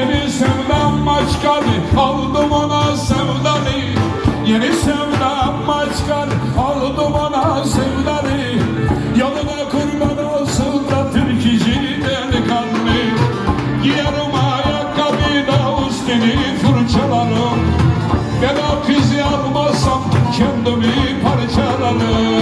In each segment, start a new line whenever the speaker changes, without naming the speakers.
Yeni sevdam maçkalı aldım ona sevdalı Yeni sevdam maçkalı aldım ona sevdalı Yoluna kurban olsun da Türkici delikanlı Giyerim ayakkabı da üstünü fırçalarım. Ben o kızı almazsam kendimi parçalarım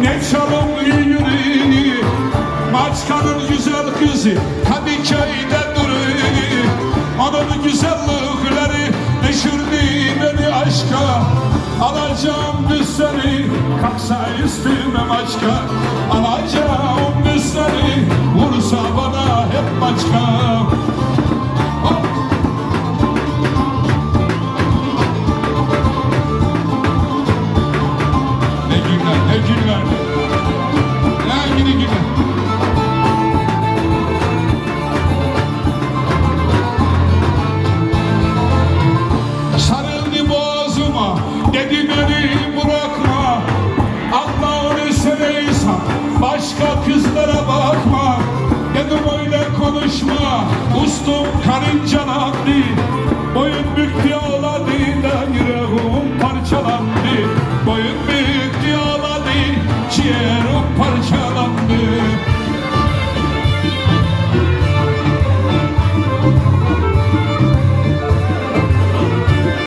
ne çalımlı yüreği Maçkanın güzel kızı Kadıköy'de duruyor Onun güzellikleri düşürdü beni aşka. Alacağım biz seni kalksa üstüme maçka Alacağım biz seni vursa bana hep maçka Öyle konuşma,